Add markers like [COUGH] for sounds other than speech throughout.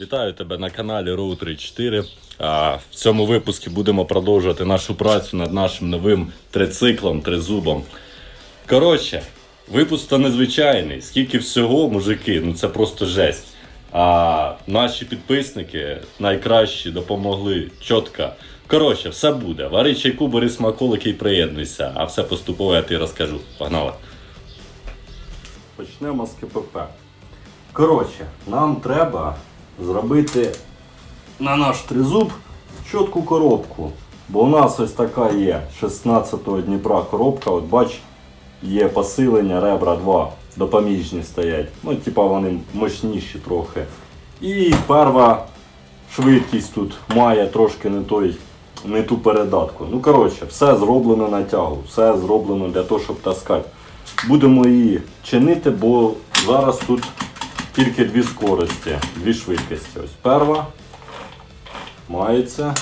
Вітаю тебе на каналі Road 34. А, в цьому випуску будемо продовжувати нашу працю над нашим новим трициклом, тризубом. Коротше, випуск то незвичайний. Скільки всього, мужики, ну це просто жесть. А наші підписники найкращі допомогли чітко. Коротше, все буде. Вари чайку, бери смаколики і приєднуйся, а все поступово я тобі розкажу. Погнали. Почнемо з КПП. Коротше, нам треба зробити на наш тризуб чітку коробку. Бо у нас ось така є 16-го Дніпра коробка. От бач, є посилення, ребра 2 допоміжні стоять. Ну, типа вони мощніші трохи. І перва швидкість тут має трошки не той. Не ту передатку. Ну, коротше, все зроблено на тягу, все зроблено для того, щоб таскати. Будемо її чинити, бо зараз тут тільки дві скорості, дві швидкості. Ось перша мається.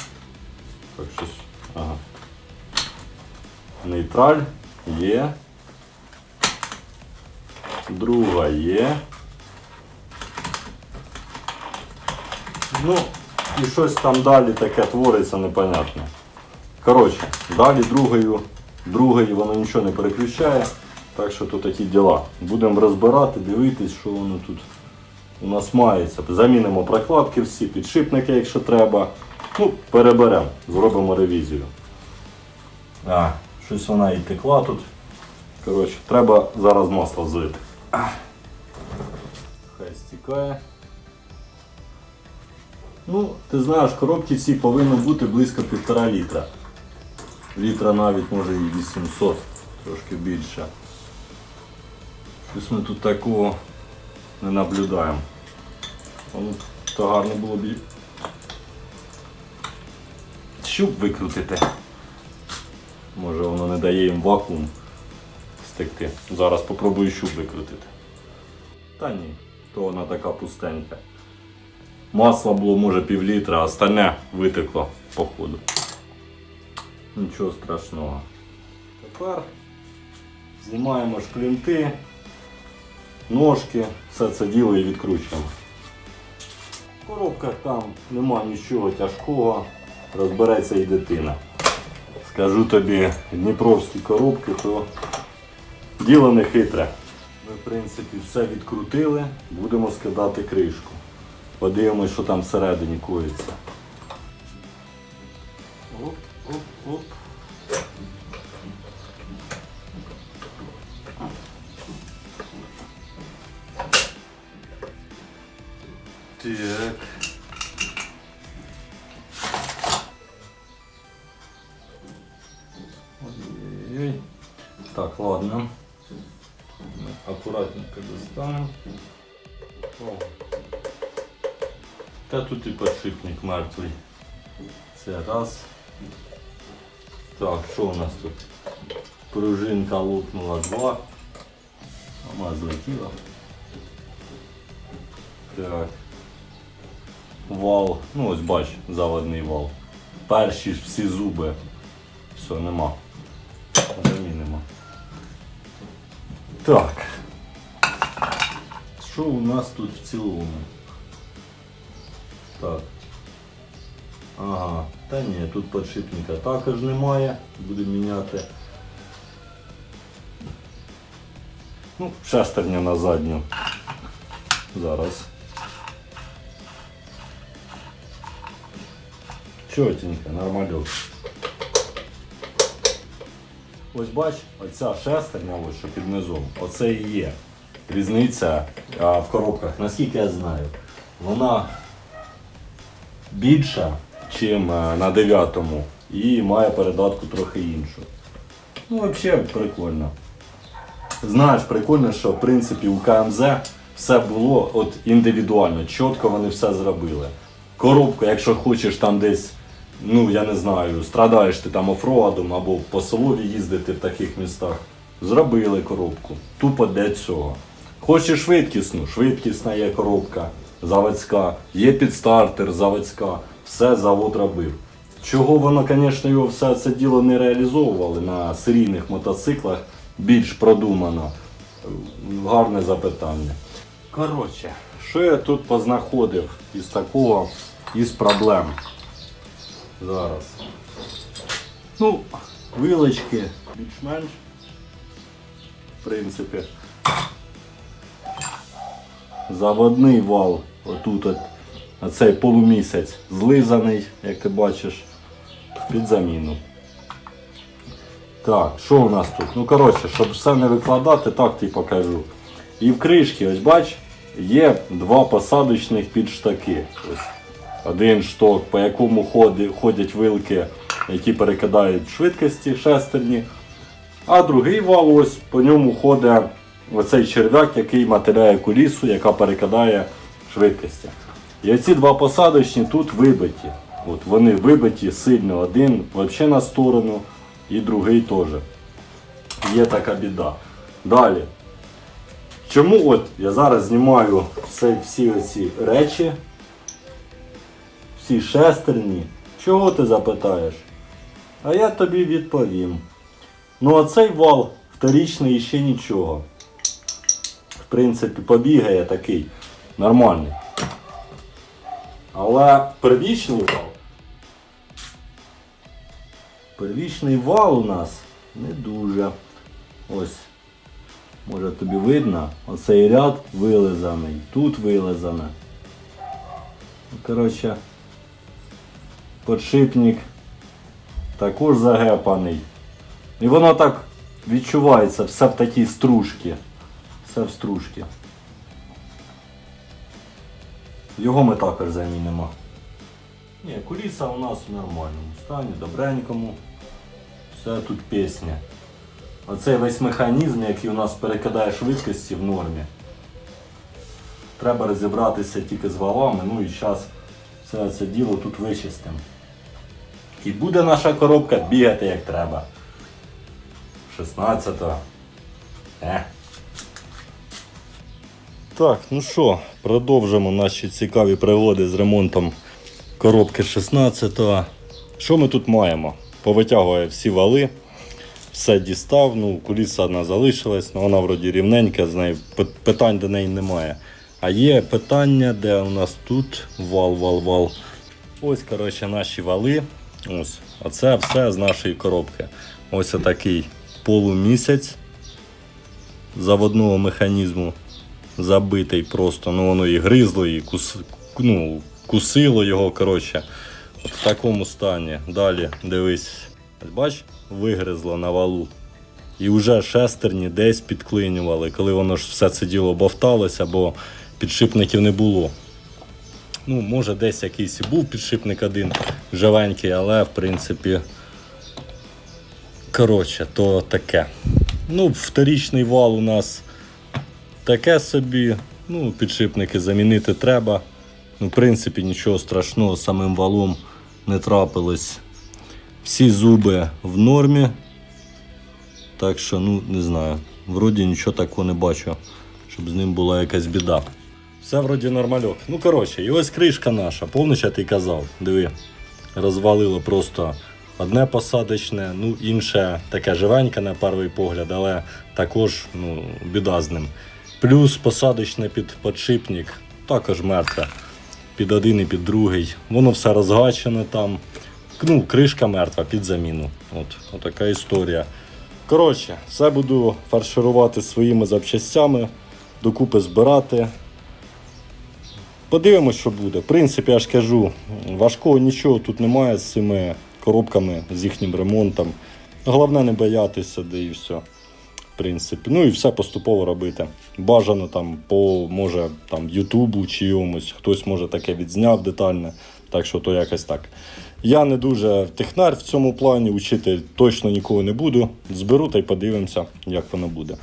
Так, щось. Ага. Нейтраль є. Друга є. Ну, і щось там далі таке твориться непонятне. Коротше, далі другою, другою воно нічого не переключає. Так що тут такі діла. Будемо розбирати, дивитись, що воно тут у нас мається. Замінимо прокладки всі, підшипники, якщо треба. Ну, переберемо, зробимо ревізію. А, щось вона і текла тут. Коротше, треба зараз масло злити. Хай стікає. Ну, ти знаєш, коробки всі повинні бути близько півтора літра. Літра навіть може і 800, трошки більше. Щось ми тут такого не наблюдаємо. Воно то гарно було б. Щуп викрутити. Може воно не дає їм вакуум стекти. Зараз попробую щуп викрутити. Та ні, то вона така пустенька. Масла було може пів літра, а остальне витекло по ходу. Нічого страшного. Тепер знімаємо шклінти, ножки, все це діло і відкручуємо. В коробках там нема нічого тяжкого, розбереться і дитина. Скажу тобі, дніпровські коробки, то діло не хитре. Ми, в принципі, все відкрутили, будемо скидати кришку. Подивимось, що там всередині коїться. Оп, оп, оп. Подшипник мертвий. Це раз. Так, що у нас тут? Пружинка лопнула два. Сама злетіла. Так. Вал. Ну ось бач, заводний вал. Перші ж всі зуби. Все, нема. Замінимо. Так. Що у нас тут в цілому? Так. Ага, та ні, тут подшипника також немає. Будемо міняти. Ну, шестерня на задню. Зараз. Чотенько, нормальок. Ось бач, оця шестерня, ось, що під низом, оце і є. Різниця а, в коробках, наскільки я знаю, вона більша, ніж на 9-му, і має передатку трохи іншу. Ну, взагалі прикольно. Знаєш, прикольно, що в принципі у КМЗ все було от індивідуально, чітко вони все зробили. Коробку, якщо хочеш там десь, ну я не знаю, страдаєш ти там офроадом або по селові їздити в таких містах, зробили коробку. Тупо для цього. Хочеш швидкісну, швидкісна є коробка, заводська, є підстартер, заводська, все завод робив. Чого воно, звісно, його все це діло не реалізовували на серійних мотоциклах, більш продумано. Гарне запитання. Коротше, Що я тут познаходив із такого, із проблем? Зараз. Ну, вилочки більш-менш. В принципі. Заводний вал. Отут от, оцей полумісяць злизаний, як ти бачиш, під заміну. Так, що у нас тут? Ну, коротше, щоб все не викладати, так ти покажу. І в кришці, ось бач, є два посадочних підштаки. Ось. Один шток, по якому ходять вилки, які перекидають швидкості шестерні. А другий вал, ось по ньому ходить оцей черв'як, який матеряє кулісу, яка перекидає швидкості. І оці два посадочні тут вибиті. От вони вибиті сильно один взагалі на сторону, і другий теж. Є така біда. Далі. Чому от я зараз знімаю все, всі оці речі, всі шестерні? Чого ти запитаєш? А я тобі відповім. Ну а цей вал вторічний ще нічого. В принципі, побігає такий нормальний. Але первічний вал. Первічний вал у нас не дуже. Ось. Може тобі видно, оцей ряд вилизаний, тут вилизане. Коротше, подшипник також загепаний. І воно так відчувається, все в такій стружці. Все в стружці. Його ми також замінимо. Ні, куліса у нас в нормальному стані, добренькому. Все тут пісня. Оцей весь механізм, який у нас перекидає швидкості в нормі. Треба розібратися тільки з валами, ну і зараз все це діло тут вичистимо. І буде наша коробка бігати як треба. 16-го. Е. Так, ну що, продовжимо наші цікаві пригоди з ремонтом коробки 16-го. Що ми тут маємо? Повитягує всі вали, все дістав, ну, куліса одна залишилась, ну, вона вроді рівненька, з нею питань до неї немає. А є питання, де у нас тут вал, вал, вал. Ось, коротше, наші вали. Ось. Оце все з нашої коробки. Ось отакий полумісяць заводного механізму забитий просто. Ну воно і гризло, і кус, ну, кусило його. коротше. От в такому стані. Далі дивись. Бач, вигризло на валу. І вже шестерні десь підклинювали, коли воно ж все це діло бовталося, бо підшипників не було. Ну, може, десь якийсь і був підшипник один живенький, але в принципі. Коротше, то таке. Ну, вторічний вал у нас таке собі. Ну, підшипники замінити треба. Ну, в принципі, нічого страшного самим валом не трапилось. Всі зуби в нормі. Так що, ну, не знаю. Вроді нічого такого не бачу, щоб з ним була якась біда. Все вроді нормальок. Ну, коротше, і ось кришка наша, повністю я ти казав. Диви, розвалило просто одне посадочне, ну інше таке живеньке на перший погляд, але також ну, біда з ним. Плюс посадочне під подшипник, також мертве. Під один і під другий. Воно все розгачене там. Ну, кришка мертва під заміну. От, от така історія. Коротше, все буду фарширувати своїми запчастями, докупи збирати. Подивимось, що буде. В принципі, я ж кажу, важкого нічого тут немає з цими коробками, з їхнім ремонтом. Головне не боятися, де і все. Принципі. Ну і все поступово робити. Бажано там по може там Ютубу чи йомусь, хтось може таке відзняв детальне. Так що то якось так. Я не дуже технар в цьому плані, учити точно нікого не буду. Зберу та й подивимося, як воно буде.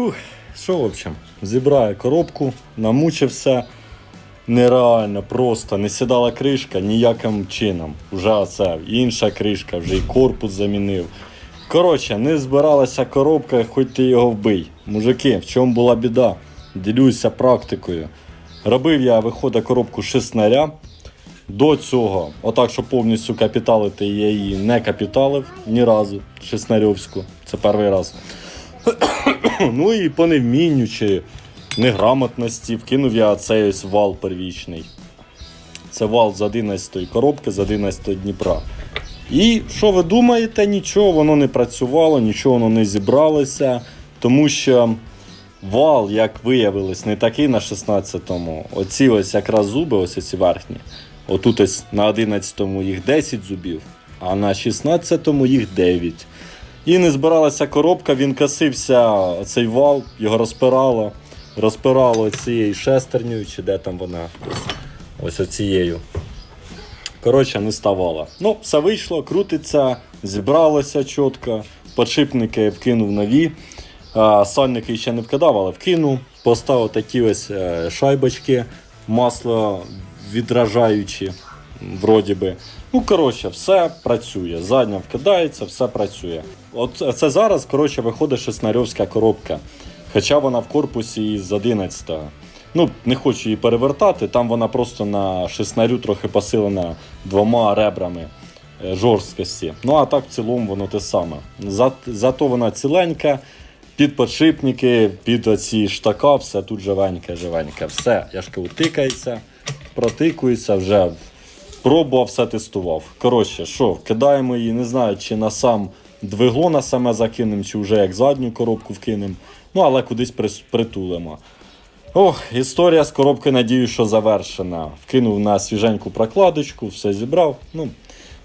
Фух, що в общем, зібраю коробку, намучився. Нереально, просто не сідала кришка ніяким чином. Вже це інша кришка, вже і корпус замінив. Коротше, не збиралася коробка, хоч ти його вбий. Мужики, в чому була біда? Ділюся практикою. Робив я, виходить, коробку шестнаря. До цього, отак, щоб повністю капіталити, я її не капіталив ні разу, шестнарьовську. Це перший раз. Ну і по невмінню чи неграмотності вкинув я цей ось вал первічний. Це вал з 11-ї коробки, з 11 Дніпра. І що ви думаєте, нічого воно не працювало, нічого воно не зібралося, тому що вал, як виявилось, не такий на 16-му. Оці ось якраз зуби, ось ці верхні. Отут ось на 11-му їх 10 зубів, а на 16-му їх 9. І не збиралася коробка, він косився цей вал, його розпирало. Розпирало цією шестернею, чи де там вона. Ось оцією. Коротше, не ставала. Ну, все вийшло, крутиться, зібралося чітко. Подшипники вкинув нові. Сальники ще не вкидав, але вкинув. Поставив такі ось е, шайбочки, масло відражаючі, вроді би. Ну, коротше, все працює. Задня вкидається, все працює. От це зараз, коротше, виходить шеснарьовська коробка. Хоча вона в корпусі з 11-го. Ну, не хочу її перевертати, там вона просто на шеснарю трохи посилена двома ребрами е, жорсткості. Ну а так в цілому воно те саме. За, зато вона ціленька, під подшипники, під оці штака, все тут живеньке, живеньке. Все, я ж кажу, протикується вже. Пробував, все тестував. Коротше, що, кидаємо її, не знаю, чи на сам двигло саме закинемо, чи вже як задню коробку вкинемо. Ну, але кудись притулимо. Ох, історія з коробкою, надію, що завершена. Вкинув на свіженьку прокладочку, все зібрав. Ну,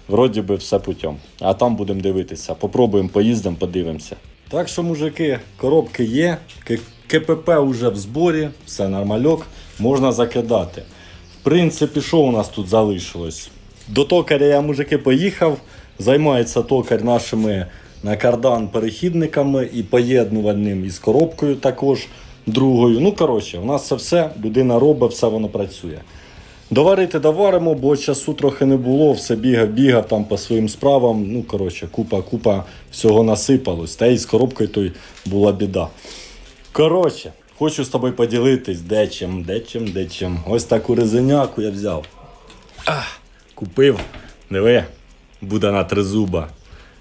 вроді би, все путем. А там будемо дивитися. Попробуємо, поїздимо, подивимося. Так що, мужики, коробки є, КПП вже в зборі, все нормальок, можна закидати. Принципі, що у нас тут залишилось? До токаря я, мужики, поїхав. Займається токар нашими на кардан перехідниками і поєднувальним із коробкою також другою. Ну, коротше, у нас це все, людина робить, все воно працює. Доварити доваримо, бо часу трохи не було, все бігав, бігав там по своїм справам. Ну, коротше, купа, купа всього насипалось. Та й з коробкою той була біда. Коротше, хочу з тобою поділитись дечим, дечим, дечим. Ось таку резиняку я взяв. Ах, купив. Диви, буде на три зуба.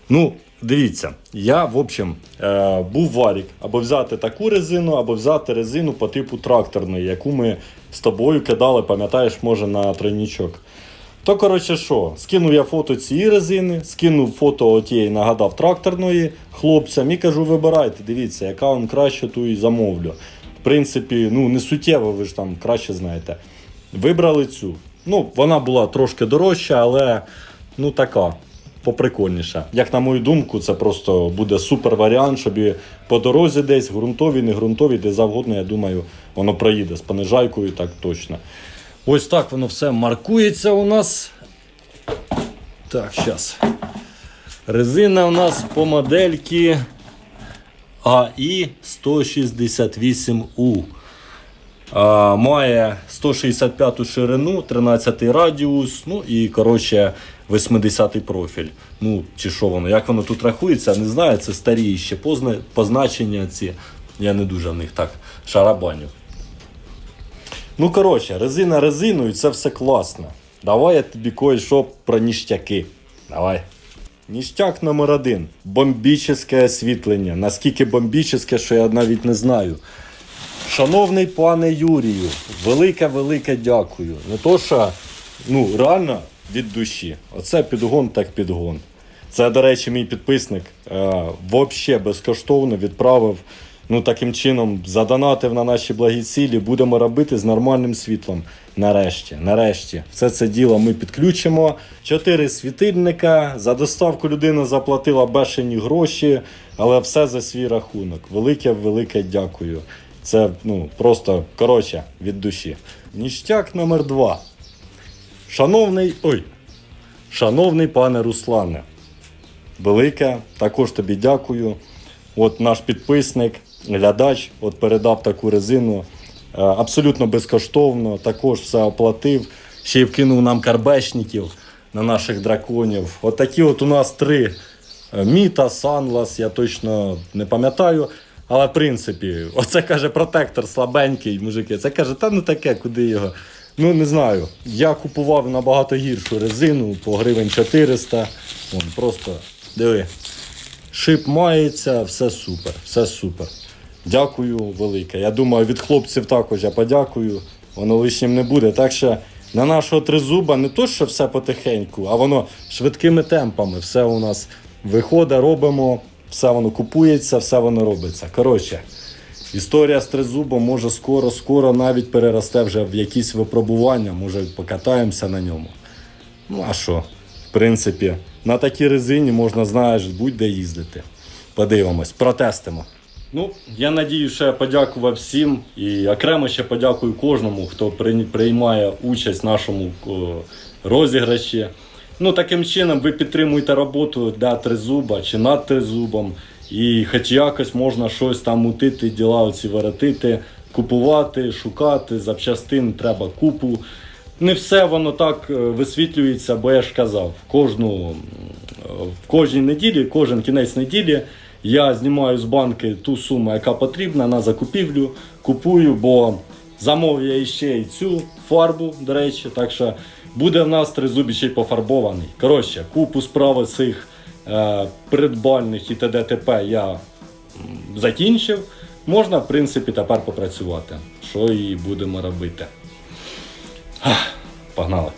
Ну, дивіться, я, в общем, е, був варік або взяти таку резину, або взяти резину по типу тракторної, яку ми з тобою кидали, пам'ятаєш, може, на тройнічок. То, коротше, що, скинув я фото цієї резини, скинув фото отієї, нагадав, тракторної хлопцям і кажу, вибирайте, дивіться, яка вам краще, ту і замовлю. Принципі, ну не суттєво, ви ж там краще знаєте. Вибрали цю. Ну, вона була трошки дорожча, але ну така, поприкольніша. Як на мою думку, це просто буде супер варіант, щоб по дорозі десь, ґрунтові, не ґрунтові, де завгодно, я думаю, воно проїде з понижайкою, так точно. Ось так воно все маркується у нас. Так, зараз. Резина у нас по модельки АІ 168У. Має 165 ширину, 13 радіус, ну і коротше 80 профіль. Ну, чи що воно, як воно тут рахується, не знаю, це старі ще позна... позначення ці. Я не дуже в них так шарабаню. Ну, коротше, резина резиною, це все класно. Давай я тобі кое-що про ніштяки. Давай. Ніштяк номер один. Бомбічне освітлення. Наскільки бомбічне, що я навіть не знаю. Шановний пане Юрію, велике-велике дякую. Не то, що ну, реально від душі. Оце підгон так підгон. Це, до речі, мій підписник е, взагалі безкоштовно відправив. Ну, таким чином, задонатив на наші благі цілі, будемо робити з нормальним світлом. Нарешті, нарешті, все це діло ми підключимо. Чотири світильника. За доставку людина заплатила бешені гроші, але все за свій рахунок. Велике, велике дякую. Це ну просто коротше від душі. Ніштяк номер два. Шановний. Ой. Шановний пане Руслане. Велике, також тобі дякую. От наш підписник глядач от передав таку резину е, абсолютно безкоштовно, також все оплатив, ще й вкинув нам карбешників на наших драконів. От такі от у нас три е, Міта, Санлас, я точно не пам'ятаю. Але в принципі, [LAUGHS] оце каже протектор слабенький, мужики. Це каже, та ну таке, куди його. Ну не знаю. Я купував набагато гіршу резину по гривень 400. Вон, просто диви. Шип мається, все супер, все супер. Дякую велике. Я думаю, від хлопців також я подякую. Воно лишнім не буде. Так що на нашого тризуба не то, що все потихеньку, а воно швидкими темпами. Все у нас виходить, робимо, все воно купується, все воно робиться. Коротше, історія з тризубом може скоро, скоро навіть переросте вже в якісь випробування, може покатаємося на ньому. Ну а що? В принципі, на такій резині можна, знаєш, будь-де їздити. Подивимось, протестимо. Ну, я надію, що я подякував всім і окремо ще подякую кожному, хто приймає участь в нашому розіграші. Ну, таким чином ви підтримуєте роботу для тризуба чи над тризубом. І хоч якось можна щось там мутити, діла оці воротити, купувати, шукати, запчастин треба купу. Не все воно так е, висвітлюється, бо я ж казав, кожну, в кожній неділі, кожен кінець неділі я знімаю з банки ту суму, яка потрібна на закупівлю, купую, бо замовив я ще й цю фарбу, до речі, так що буде в нас тризубі ще й пофарбований. Коротше, купу справи цих е, придбальних і ТДТП я закінчив. Можна, в принципі, тепер попрацювати. Що і будемо робити. Погнали.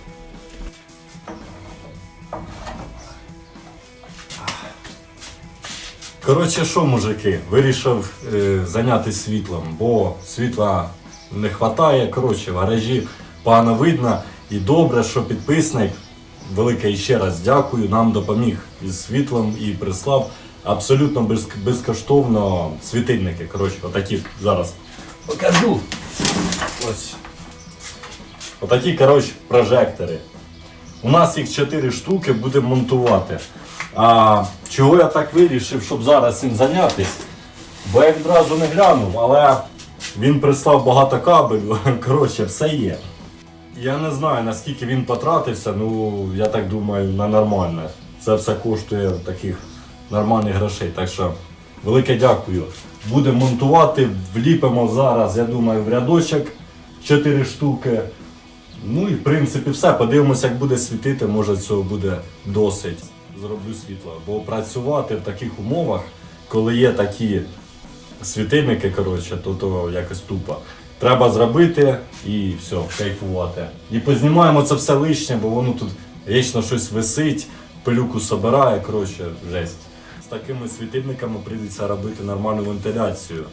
Коротше, що, мужики, вирішив е, зайнятися світлом, бо світла не вистачає. Коротше, гаражі погано видно. І добре, що підписник, велике ще раз дякую, нам допоміг із світлом і прислав абсолютно без, безкоштовно світильники. Коротше, отакі зараз покажу. Ось. Отакі, коротше, прожектори. У нас їх 4 штуки будемо монтувати. А чого я так вирішив, щоб зараз цим зайнятися? Бо я відразу не глянув, але він прислав багато кабелю. [LAUGHS] Коротше, все є. Я не знаю наскільки він потратився, ну я так думаю, на нормальне. Це все коштує таких нормальних грошей. Так що велике дякую. Будемо монтувати, вліпимо зараз, я думаю, в рядочок 4 штуки. Ну і в принципі все. Подивимося, як буде світити, може цього буде досить. Зроблю світло. Бо працювати в таких умовах, коли є такі світильники, коротше, то, то якось тупо. Треба зробити і все, кайфувати. І познімаємо це все лишнє, бо воно тут вічно щось висить, пилюку собирає, коротше, жесть. З такими світильниками прийдеться робити нормальну вентиляцію,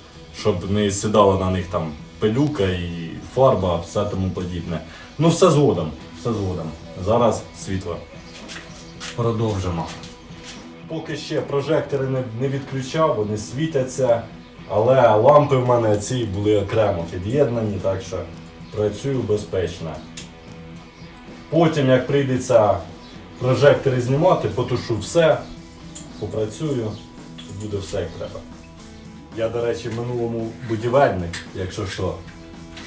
щоб не сідала на них там пилюка і фарба, все тому подібне. Ну все згодом, все згодом. Зараз світло. Продовжимо. Поки ще прожектори не, не відключав, вони світяться, але лампи в мене ці були окремо під'єднані, так що працюю безпечно. Потім, як прийдеться прожектори знімати, потушу все, попрацюю, і буде все як треба. Я, до речі, в минулому будівельник, якщо що,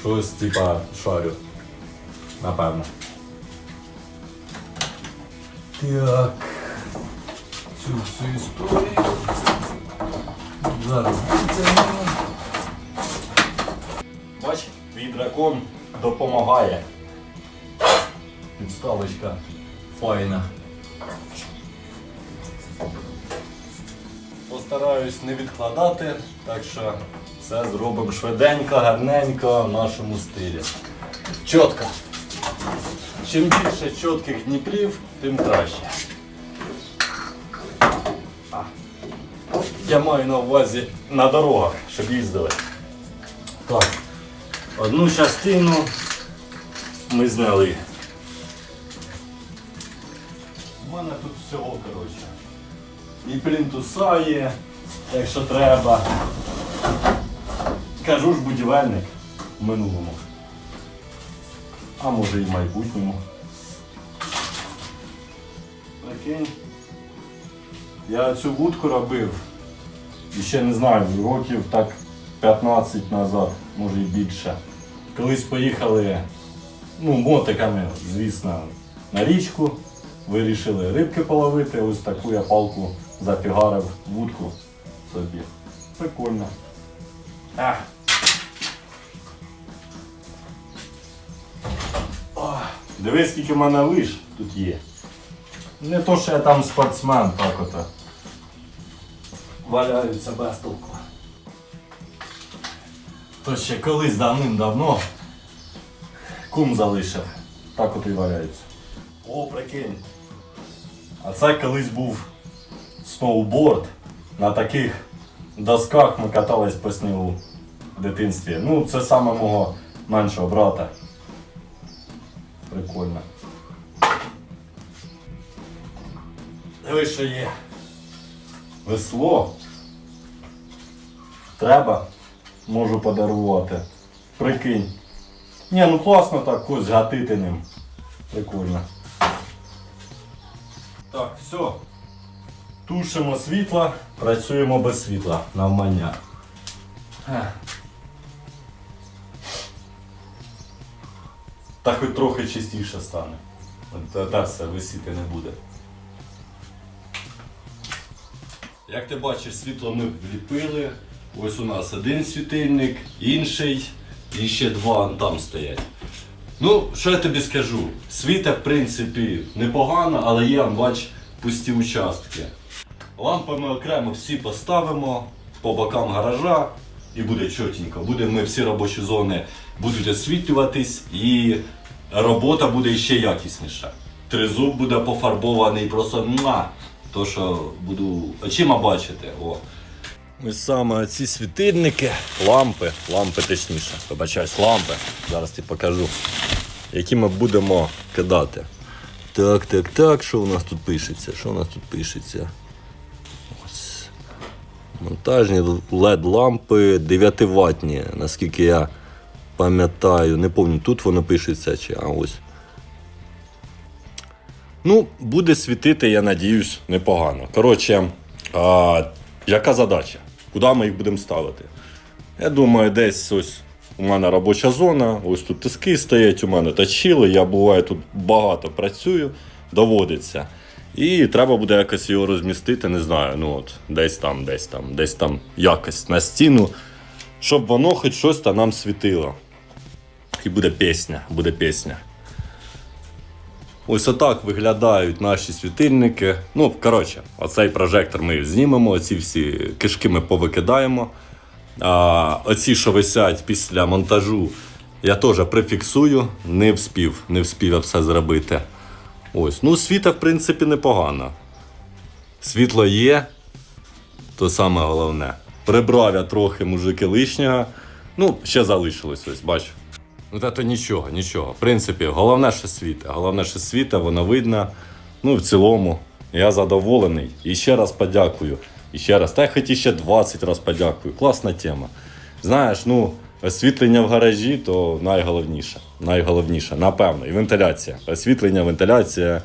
щось типа шарю. Напевно. Так. Цю всю історію. Зараз витягнемо. Бач, твій дракон допомагає. Підставочка файна. Постараюсь не відкладати, так що все зробимо швиденько, гарненько в нашому стилі. Чітко. Чим більше чітких дніпрів, тим краще. Я маю на увазі на дорогах, щоб їздили. Так, одну частину ми зняли. У мене тут всього, коротше. І плінтуса є, якщо треба. Кажу ж будівельник в минулому а може і в майбутньому. Прикинь. Я цю вудку робив. І ще не знаю, років так 15 назад, може і більше. Колись поїхали ну, мотиками, звісно, на річку. Вирішили рибки половити, ось таку я палку зафігарив вудку собі. Прикольно. А. Дивись, скільки в мене лиш тут є. Не то, що я там спортсмен, так ото. Валяються без толку. То ще колись давним-давно кум залишив. Так от і валяються. О, прикинь. А це колись був сноуборд. На таких досках ми катались по снігу в дитинстві. Ну, це саме мого меншого брата. Прикольно. Дивись, що є. Весло. Треба. Можу подарувати. Прикинь. Ні, ну класно так, ось гатити ним. Прикольно. Так, все. Тушимо світло, працюємо без світла навмання. Та хоч трохи чистіше стане. Та, та все висіти не буде. Як ти бачиш, світло ми вліпили. Ось у нас один світильник, інший, і ще два там стоять. Ну, що я тобі скажу? Світа, в принципі, непогано, але є, бач, пусті участки. Лампи ми окремо всі поставимо по бокам гаража і буде чотенько. Буде ми всі робочі зони будуть освітлюватись і робота буде ще якісніша. Тризуб буде пофарбований просто муа, то, що буду очима бачити. О. Ось саме ці світильники, лампи, лампи точніше, вибачаюсь, лампи. Зараз ти покажу, які ми будемо кидати. Так, так, так, що у нас тут пишеться? Що у нас тут пишеться? Ось. Монтажні LED лампи 9 ватні, наскільки я пам'ятаю. Не пам'ятаю, тут воно пишеться чи а ось. Ну, буде світити, я надіюсь, непогано. Коротше, а, яка задача? Куди ми їх будемо ставити? Я думаю, десь ось у мене робоча зона, ось тут тиски стоять, у мене точили, я буває тут багато працюю, доводиться. І треба буде якось його розмістити, не знаю, ну от десь там, десь там, десь там якось на стіну, щоб воно хоч щось там нам світило. І буде пісня, буде пісня. Ось отак виглядають наші світильники. Ну, коротше, оцей прожектор ми знімемо, оці всі кишки ми повикидаємо. А, оці, що висять після монтажу, я теж прифіксую. Не вспів, не вспів я все зробити. Ось, ну світа, в принципі, непогано. Світло є, то саме головне. Прибрав я трохи мужики лишнього. Ну, ще залишилось ось, бачу. Ну, та то нічого, нічого. В принципі, головне, що світа. Головне, що світа, воно видно. Ну, в цілому, я задоволений. І ще раз подякую. І ще раз, та я хоч ще 20 разів подякую. Класна тема. Знаєш, ну, освітлення в гаражі то найголовніше. Найголовніше, напевно. І вентиляція. Освітлення, вентиляція,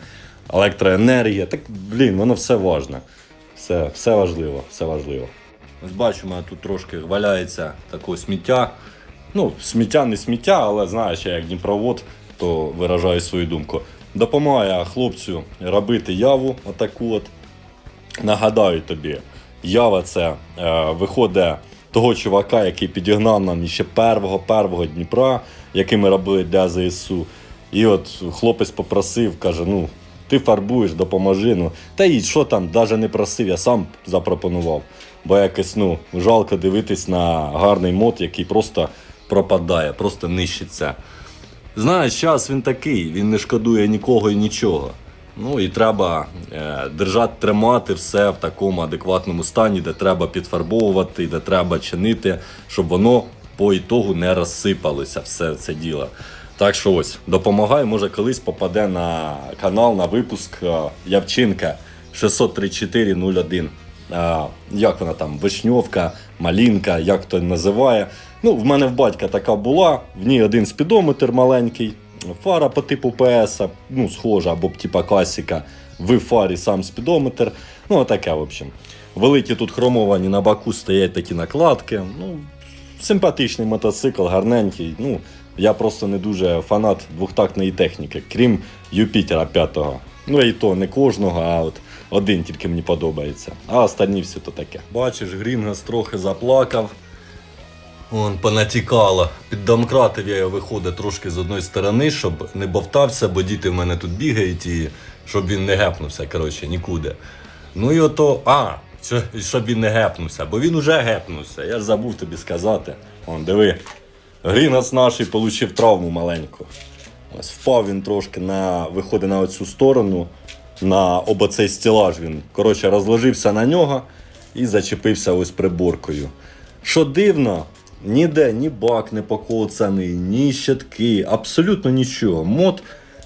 електроенергія. Так, блін, воно все важне. Все, все важливо, все важливо. Ось бачимо, тут трошки валяється такого сміття. Ну, сміття не сміття, але знаєш, я як Дніпровод, то виражаю свою думку. Допомагає хлопцю робити яву, отаку от. Нагадаю тобі, ява це е, виходить того чувака, який підігнав нам ще первого первого Дніпра, який ми робили для ЗСУ. І от хлопець попросив, каже: ну, ти фарбуєш, допоможи. Ну, та й що там, навіть не просив, я сам запропонував. Бо якось ну, жалко дивитись на гарний мод, який просто пропадає, просто нищиться. Знаєш, час він такий, він не шкодує нікого і нічого. Ну і треба е, держати, тримати все в такому адекватному стані, де треба підфарбовувати, де треба чинити, щоб воно по ітогу не розсипалося все це діло. Так що ось, допомагай, може колись попаде на канал на випуск е, Явчинка 63401. Як вона там, вишньовка, малінка, як хто називає. Ну, в мене в батька така була, в ній один спідометр маленький, фара по типу ПС, ну, схожа, або типа класика, в фарі сам спідометр. Ну, таке, в общем. Великі тут хромовані на боку стоять такі накладки. Ну, симпатичний мотоцикл, гарненький. Ну, я просто не дуже фанат двохтактної техніки, крім Юпітера 5. Ну і то не кожного, а от один тільки мені подобається. А останні всі то таке. Бачиш, Грінгас трохи заплакав. Вон понатікало. Під домкратив я його виходить трошки з одної сторони, щоб не бовтався, бо діти в мене тут бігають і щоб він не гепнувся, коротше, нікуди. Ну і ото. А, що- щоб він не гепнувся, бо він уже гепнувся. Я ж забув тобі сказати. Вон, диви. Грінас наш отримав травму маленьку. Ось впав він трошки на виходить на оцю сторону, на обоцей стілаж він. Коротше, розложився на нього і зачепився ось приборкою. Що дивно, ніде ні бак не покоцаний, ні щитки, абсолютно нічого. Мод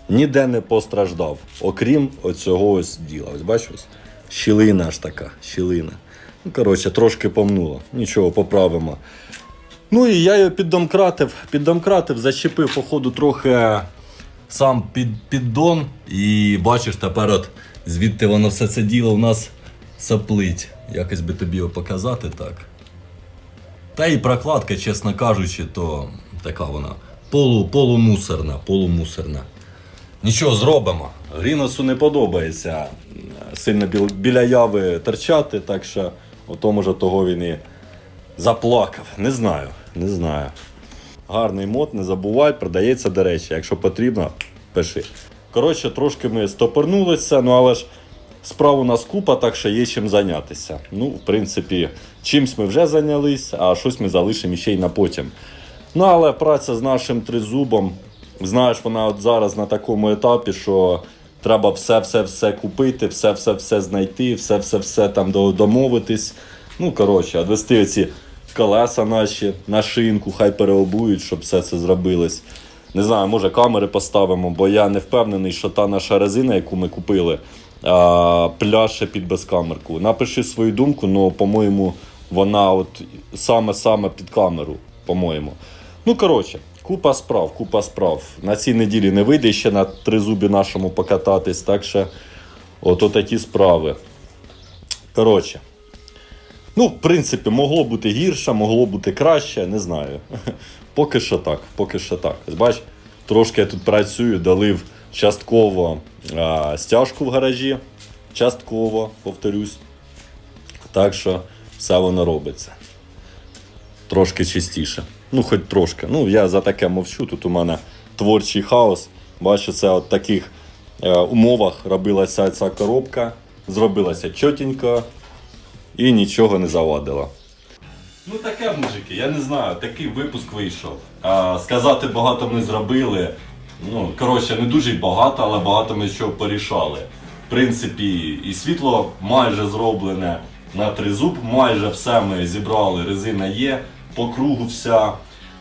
ніде не постраждав, окрім оцього ось діла. Ось бачиш? ось? Щілина ж така, щілина. Ну, коротше, трошки помнуло. Нічого, поправимо. Ну і я його піддомкратив, піддомкратив, зачепив, походу, трохи сам під, піддон. І бачиш, тепер от звідти воно все це діло у нас саплить. Якось би тобі його показати так. Та і прокладка, чесно кажучи, то така вона полу, полумусорна, полумусорна. Нічого зробимо. Гріносу не подобається е, сильно біл- біля яви торчати, так що ото може того він і заплакав. Не знаю, не знаю. Гарний мод, не забувай, продається, до речі, якщо потрібно, пиши. Коротше, трошки ми стопорнулися, ну але ж справ у нас купа, так що є чим зайнятися. Ну, в принципі, чимсь ми вже зайнялись, а щось ми залишимо ще й на потім. Ну, але праця з нашим тризубом, знаєш, вона от зараз на такому етапі, що треба все-все-все купити, все-все-все знайти, все-все-все там домовитись. Ну, коротше, відвести ці колеса наші на шинку, хай переобують, щоб все це зробилось. Не знаю, може камери поставимо, бо я не впевнений, що та наша резина, яку ми купили, пляше під безкамерку. Напиши свою думку, але, по-моєму, вона от саме-саме під камеру, по-моєму. Ну, коротше, купа справ, купа справ. На цій неділі не вийде ще на тризубі нашому покататись, так що от такі справи. Коротше. Ну, в принципі, могло бути гірше, могло бути краще, не знаю. [LAUGHS] Поки що так, поки що так. Бач, трошки я тут працюю, долив частково а, стяжку в гаражі. Частково, повторюсь. Так що все воно робиться. Трошки чистіше. Ну, хоч трошки. Ну, я за таке мовчу. Тут у мене творчий хаос. Бачу, це от таких е, умовах робилася ця коробка. Зробилася чотенько і нічого не завадило. Ну таке, мужики, я не знаю, такий випуск вийшов. А, сказати багато ми зробили. Ну, коротше, не дуже багато, але багато ми чого порішали. В принципі, і світло майже зроблене на тризуб, майже все ми зібрали, резина є, по кругу вся.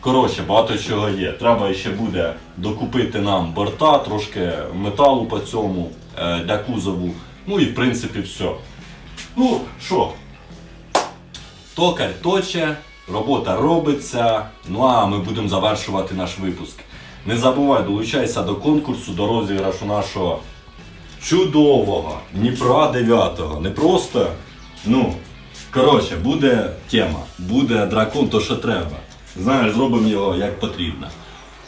Коротше, багато чого є. Треба ще буде докупити нам борта, трошки металу по цьому е, для кузову. Ну і в принципі все. Ну, що, Токар точе, робота робиться. Ну а ми будемо завершувати наш випуск. Не забувай, долучайся до конкурсу, до розіграшу нашого чудового Дніпра 9. Не просто. Ну, коротше, буде тема, буде дракон, то що треба. Знаєш, зробимо його як потрібно.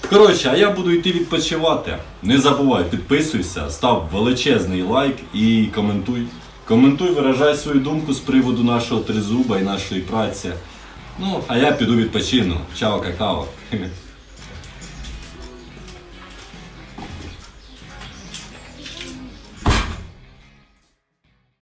Коротше, а я буду йти відпочивати. Не забувай, підписуйся, став величезний лайк і коментуй. Коментуй, виражай свою думку з приводу нашого тризуба і нашої праці. Ну, а я піду відпочину. Чао, какао.